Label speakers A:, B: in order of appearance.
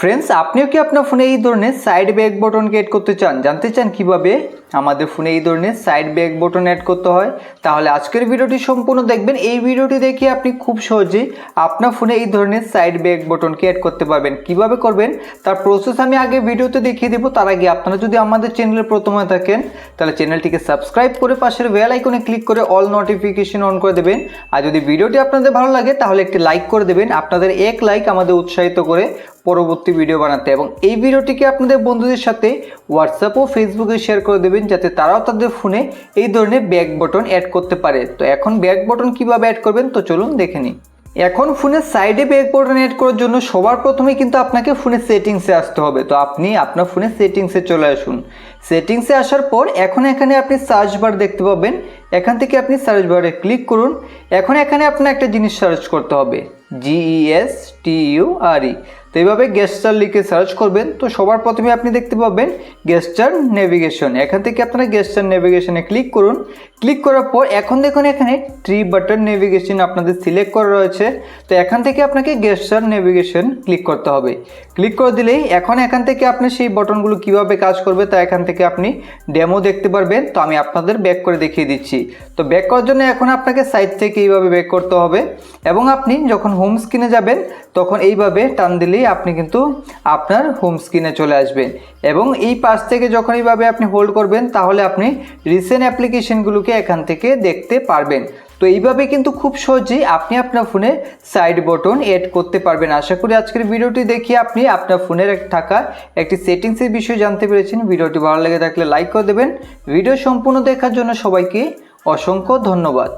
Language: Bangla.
A: ফ্রেন্ডস আপনিও কি আপনার ফোনে এই ধরনের সাইড ব্যাক বটন গেট করতে চান? জানতে চান কীভাবে? আমাদের ফোনে এই ধরনের সাইড ব্যাক বটন অ্যাড করতে হয়। তাহলে আজকের ভিডিওটি সম্পূর্ণ দেখবেন। এই ভিডিওটি দেখে আপনি খুব সহজেই আপনার ফোনে এই ধরনের সাইড ব্যাক বটনকে অ্যাড করতে পারবেন। কীভাবে করবেন? তার প্রসেস আমি আগে ভিডিওতে দেখিয়ে দেবো। তার আগে আপনারা যদি আমাদের চ্যানেলে প্রথম হয়ে থাকেন, তাহলে চ্যানেলটিকে সাবস্ক্রাইব করে পাশের বেল আইকনে ক্লিক করে অল নোটিফিকেশন অন করে দেবেন। আর যদি ভিডিওটি আপনাদের ভালো লাগে, তাহলে একটি লাইক করে দেবেন। আপনাদের এক লাইক আমাদের উৎসাহিত করে পরবর্তী ভিডিও বানাতে। এবং এই ভিডিওটিকে আপনাদের বন্ধুদের সাথে হোয়াটসঅ্যাপ ও ফেসবুকে শেয়ার করে দেবেন। যাতে তারাও তাদের ফোনে এই ধরনের ব্যাক বটন অ্যাড করতে পারে। তো এখন ব্যাক বটন কীভাবে অ্যাড করবেন? তো চলুন দেখে নিই। এখন ফোনের সাইডে ব্যাক বটন অ্যাড করার জন্য সবার প্রথমে কিন্তু আপনাকে ফোনের সেটিংসে আসতে হবে। তো আপনি আপনার ফোনের সেটিংসে চলে আসুন। সেটিংসে আসার পর এখন এখানে আপনি সার্চ বার দেখতে পাবেন। এখান থেকে আপনি সার্চ বারে ক্লিক করুন। এখন এখানে আপনার একটা জিনিস সার্চ করতে হবে। জিইএস টি ইউ আর ই তো এইভাবে গেস্টার লিখে সার্চ করবেন। তো সবার প্রথমে আপনি দেখতে পাবেন গেস্টার নেভিগেশন এখান থেকে আপনারা গেস্টার নেভিগেশনে ক্লিক করুন। ক্লিক করার পর এখন দেখুন এখানে ট্রি বাটন নেভিগেশন আপনাদের সিলেক্ট করা রয়েছে। তো এখান থেকে আপনাকে গেস্টার নেভিগেশন ক্লিক করতে হবে। ক্লিক করে দিলেই এখন এখান থেকে আপনি সেই বটনগুলো কীভাবে কাজ করবে তা এখান থেকে আপনি ডেমো দেখতে পারবেন। তো আমি আপনাদের ব্যাক করে দেখিয়ে দিচ্ছি। তো ব্যাক করার জন্য এখন আপনাকে সাইড থেকে এইভাবে ব্যাক করতে হবে। এবং আপনি যখন হোম স্ক্রিনে যাবেন, তখন এইভাবে টান দিলেই আপনি কিন্তু আপনার হোম স্ক্রিনে চলে আসবেন। এবং এই পাশ থেকে যখন এইভাবে আপনি হোল্ড করবেন, তাহলে আপনি রিসেন্ট অ্যাপ্লিকেশনগুলোকে এখান থেকে দেখতে পারবেন। তো এইভাবে কিন্তু খুব সহজেই আপনি আপনার ফোনে সাইড বটন এড করতে পারবেন। আশা করি আজকের ভিডিওটি দেখিয়ে আপনি আপনার ফোনের থাকা একটি সেটিংসের বিষয়ে জানতে পেরেছেন। ভিডিওটি ভালো লেগে থাকলে লাইক করে দেবেন। ভিডিও সম্পূর্ণ দেখার জন্য সবাইকে অসংখ্য ধন্যবাদ।